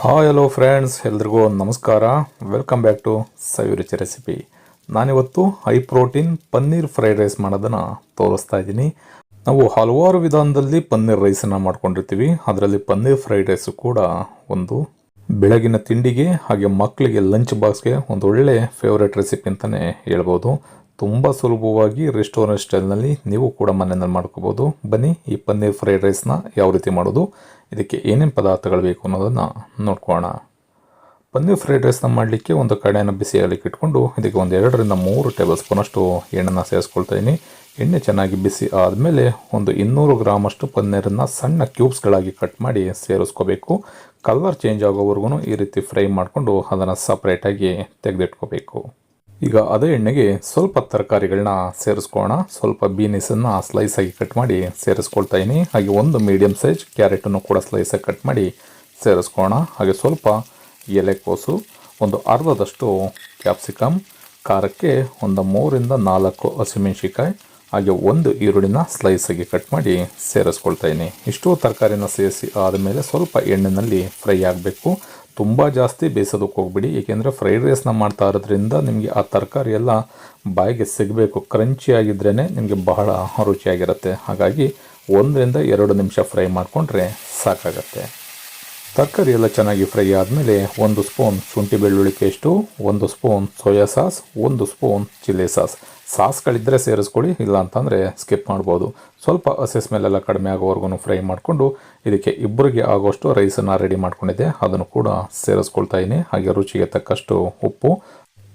Hi hello friends ಎಲ್ರಿಗೂ ನಮಸ್ಕಾರ. Welcome back to Saviruchi recipe ನಾನಿವತ್ತು high protein paneer fried rice ಮಾಡೋದನ್ನು ತೋರಿಸ್ತಾ ಇದ್ದೀನಿ. ನಾವು ಹಲವಾರು ವಿಧಾನದಲ್ಲಿ ಪನ್ನೀರ್ ರೈಸನ್ನು ಮಾಡ್ಕೊಂಡಿರ್ತೀವಿ. ಅದರಲ್ಲಿ ಪನ್ನೀರ್ ಫ್ರೈಡ್ ರೈಸು ಕೂಡ ಒಂದು ಬೆಳಗಿನ ತಿಂಡಿಗೆ ಹಾಗೆ ಮಕ್ಕಳಿಗೆ ಲಂಚ್ ಬಾಕ್ಸ್ಗೆ ಒಂದು ಒಳ್ಳೆ ಫೇವ್ರೆಟ್ ರೆಸಿಪಿ ಅಂತಲೇ ಹೇಳ್ಬೋದು. ತುಂಬ ಸುಲಭವಾಗಿ ರೆಸ್ಟೋರೆಂಟ್ ಸ್ಟೈಲ್ನಲ್ಲಿ ನೀವು ಕೂಡ ಮನೆಯಲ್ಲಿ ಮಾಡ್ಕೋಬೋದು. ಬನ್ನಿ, ಈ ಪನ್ನೀರ್ ಫ್ರೈಡ್ ರೈಸ್ನ ಯಾವ ರೀತಿ ಮಾಡೋದು, ಇದಕ್ಕೆ ಏನೇನು ಪದಾರ್ಥಗಳು ಬೇಕು ಅನ್ನೋದನ್ನು ನೋಡ್ಕೋಣ ಪನ್ನೀರ್ ಫ್ರೈಡ್ ರೈಸ್ನ ಮಾಡಲಿಕ್ಕೆ ಒಂದು ಕಡೆಯನ್ನು ಬಿಸಿಯಾಗಲಿಕ್ಕೆ ಇಟ್ಕೊಂಡು, ಇದಕ್ಕೆ ಒಂದು ಎರಡರಿಂದ ಮೂರು ಟೇಬಲ್ ಸ್ಪೂನಷ್ಟು ಎಣ್ಣೆನ ಸೇರಿಸ್ಕೊಳ್ತಾ ಎಣ್ಣೆ ಚೆನ್ನಾಗಿ ಬಿಸಿ ಆದಮೇಲೆ ಒಂದು ಇನ್ನೂರು ಗ್ರಾಮಷ್ಟು ಪನ್ನೀರನ್ನು ಸಣ್ಣ ಕ್ಯೂಬ್ಸ್ಗಳಾಗಿ ಕಟ್ ಮಾಡಿ ಸೇರಿಸ್ಕೋಬೇಕು. ಕಲರ್ ಚೇಂಜ್ ಆಗೋವರೆಗೂ ಈ ರೀತಿ ಫ್ರೈ ಮಾಡಿಕೊಂಡು ಅದನ್ನು ಸಪ್ರೇಟಾಗಿ ತೆಗೆದಿಟ್ಕೋಬೇಕು. ಈಗ ಅದೇ ಎಣ್ಣೆಗೆ ಸ್ವಲ್ಪ ತರಕಾರಿಗಳನ್ನ ಸೇರಿಸ್ಕೊಳ್ಳೋಣ. ಸ್ವಲ್ಪ ಬೀನಿಸನ್ನು ಸ್ಲೈಸ್ ಆಗಿ ಕಟ್ ಮಾಡಿ ಸೇರಿಸ್ಕೊಳ್ತಾ ಇದ್ದೀನಿ. ಹಾಗೆ ಒಂದು ಮೀಡಿಯಮ್ ಸೈಜ್ ಕ್ಯಾರೆಟನ್ನು ಕೂಡ ಸ್ಲೈಸಾಗಿ ಕಟ್ ಮಾಡಿ ಸೇರಿಸ್ಕೊಳ್ಳೋಣ. ಹಾಗೆ ಸ್ವಲ್ಪ ಎಲೆಕೋಸು ಒಂದು ಅರ್ಧದಷ್ಟು ಕ್ಯಾಪ್ಸಿಕಮ್ ಖಾರಕ್ಕೆ ಒಂದು ಮೂರಿಂದ ನಾಲ್ಕು ಹಸಿಮೆಣ್ಸಿಕಾಯಿ ಹಾಗೆ ಒಂದು ಈರುಳ್ಳಿನ ಸ್ಲೈಸಾಗಿ ಕಟ್ ಮಾಡಿ ಸೇರಿಸ್ಕೊಳ್ತಾ ಇದ್ದೀನಿ. ಇಷ್ಟು ತರಕಾರಿನ ಸೇರಿಸಿ ಆದಮೇಲೆ ಸ್ವಲ್ಪ ಎಣ್ಣೆಯಲ್ಲಿ ಫ್ರೈ ಆಗಬೇಕು. ತುಂಬ ಜಾಸ್ತಿ ಬೇಯಿಸೋದಕ್ಕೆ ಹೋಗ್ಬಿಡಿ. ಏಕೆಂದರೆ ಫ್ರೈಡ್ ರೈಸ್ನ ಮಾಡ್ತಾ ಇರೋದ್ರಿಂದ ನಿಮಗೆ ಆ ತರಕಾರಿ ಎಲ್ಲ ಬಾಯಿಗೆ ಸಿಗಬೇಕು. ಕ್ರಂಚಿ ಆಗಿದ್ರೇ ನಿಮಗೆ ಬಹಳ ರುಚಿಯಾಗಿರುತ್ತೆ. ಹಾಗಾಗಿ ಒಂದರಿಂದ ಎರಡು ನಿಮಿಷ ಫ್ರೈ ಮಾಡಿಕೊಂಡ್ರೆ ಸಾಕಾಗತ್ತೆ. ತರಕಾರಿ ಎಲ್ಲ ಚೆನ್ನಾಗಿ ಫ್ರೈ ಆದಮೇಲೆ ಒಂದು ಸ್ಪೂನ್ ಶುಂಠಿ ಬೆಳ್ಳುಳ್ಳಿ ಪೇಸ್ಟು, ಒಂದು ಸ್ಪೂನ್ ಸೋಯಾ ಸಾಸ್, ಒಂದು ಸ್ಪೂನ್ ಚಿಲ್ಲಿ ಸಾಸ್. ಸಾಸ್ಗಳಿದ್ದರೆ ಸೇರಿಸ್ಕೊಳ್ಳಿ ಇಲ್ಲ ಅಂತಂದರೆ ಸ್ಕಿಪ್ ಮಾಡ್ಬೋದು. ಸ್ವಲ್ಪ ಹಸಿ ಸ್ಮೆಲ್ಲೆಲ್ಲ ಕಡಿಮೆ ಆಗೋವರೆಗೂ ಫ್ರೈ ಮಾಡಿಕೊಂಡು ಇದಕ್ಕೆ ಇಬ್ಬರಿಗೆ ಆಗೋಷ್ಟು ರೈಸನ್ನು ರೆಡಿ ಮಾಡ್ಕೊಂಡಿದ್ದೆ. ಅದನ್ನು ಕೂಡ ಸೇರಿಸ್ಕೊಳ್ತಾ ಇದ್ದೀನಿ. ಹಾಗೆ ರುಚಿಗೆ ತಕ್ಕಷ್ಟು ಉಪ್ಪು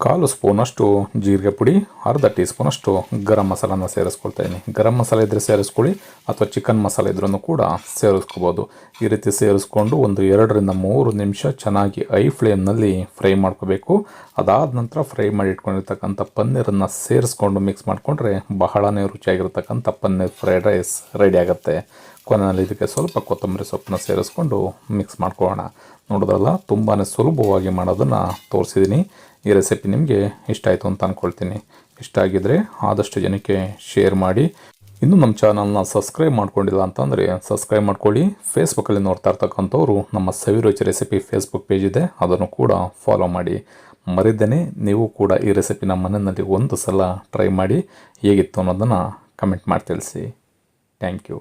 ಕಾಲು ಸ್ಪೂನಷ್ಟು ಜೀರಿಗೆ ಪುಡಿ, ಅರ್ಧ ಟೀ ಸ್ಪೂನಷ್ಟು ಗರಂ ಮಸಾಲನ ಸೇರಿಸ್ಕೊಳ್ತಾ ಇದ್ದೀನಿ ಗರಂ ಮಸಾಲೆ ಇದ್ದರೆ ಸೇರಿಸ್ಕೊಳ್ಳಿ, ಅಥವಾ ಚಿಕನ್ ಮಸಾಲೆ ಇದ್ರೂ ಕೂಡ ಸೇರಿಸ್ಕೋಬೋದು. ಈ ರೀತಿ ಸೇರಿಸ್ಕೊಂಡು ಒಂದು ಎರಡರಿಂದ ಮೂರು ನಿಮಿಷ ಚೆನ್ನಾಗಿ ಐ ಫ್ಲೇಮ್ನಲ್ಲಿ ಫ್ರೈ ಮಾಡ್ಕೋಬೇಕು. ಅದಾದ ನಂತರ ಫ್ರೈ ಮಾಡಿ ಇಟ್ಕೊಂಡಿರ್ತಕ್ಕಂಥ ಪನ್ನೀರನ್ನು ಸೇರಿಸ್ಕೊಂಡು ಮಿಕ್ಸ್ ಮಾಡಿಕೊಂಡ್ರೆ ಬಹಳನೇ ರುಚಿಯಾಗಿರ್ತಕ್ಕಂಥ ಪನ್ನೀರ್ ಫ್ರೈಡ್ ರೈಸ್ ರೆಡಿ ಆಗುತ್ತೆ. ಕೊನೆಯಲ್ಲಿ ಇದಕ್ಕೆ ಸ್ವಲ್ಪ ಕೊತ್ತಂಬರಿ ಸೊಪ್ಪನ್ನ ಸೇರಿಸ್ಕೊಂಡು ಮಿಕ್ಸ್ ಮಾಡ್ಕೊಳ್ಳೋಣ. ನೋಡೋದಲ್ಲ ತುಂಬಾ ಸುಲಭವಾಗಿ ಮಾಡೋದನ್ನು ತೋರಿಸಿದ್ದೀನಿ ಈ ರೆಸಿಪಿ ನಿಮಗೆ ಇಷ್ಟ ಆಯಿತು ಅಂತ ಅಂದ್ಕೊಳ್ತೀನಿ ಇಷ್ಟ ಆಗಿದ್ದರೆ ಆದಷ್ಟು ಜನಕ್ಕೆ ಶೇರ್ ಮಾಡಿ. ಇನ್ನು ನಮ್ಮ ಚಾನಲ್ನ ಸಬ್ಸ್ಕ್ರೈಬ್ ಮಾಡ್ಕೊಂಡಿಲ್ಲ ಅಂತಂದರೆ ಸಬ್ಸ್ಕ್ರೈಬ್ ಮಾಡ್ಕೊಳ್ಳಿ. ಫೇಸ್ಬುಕ್ಕಲ್ಲಿ ನೋಡ್ತಾ ಇರ್ತಕ್ಕಂಥವ್ರು ನಮ್ಮ ಸವಿರುಚಿ ರೆಸಿಪಿ ಫೇಸ್ಬುಕ್ ಪೇಜ್ ಇದೆ, ಅದನ್ನು ಕೂಡ ಫಾಲೋ ಮಾಡಿ. ಮರಿದ್ದೇನೆ ನೀವು ಕೂಡ ಈ ರೆಸಿಪಿನ ಮನೆಯಲ್ಲಿ ಒಂದು ಸಲ ಟ್ರೈ ಮಾಡಿ. ಹೇಗಿತ್ತು ಅನ್ನೋದನ್ನು ಕಮೆಂಟ್ ಮಾಡಿ ತಿಳಿಸಿ. Thank you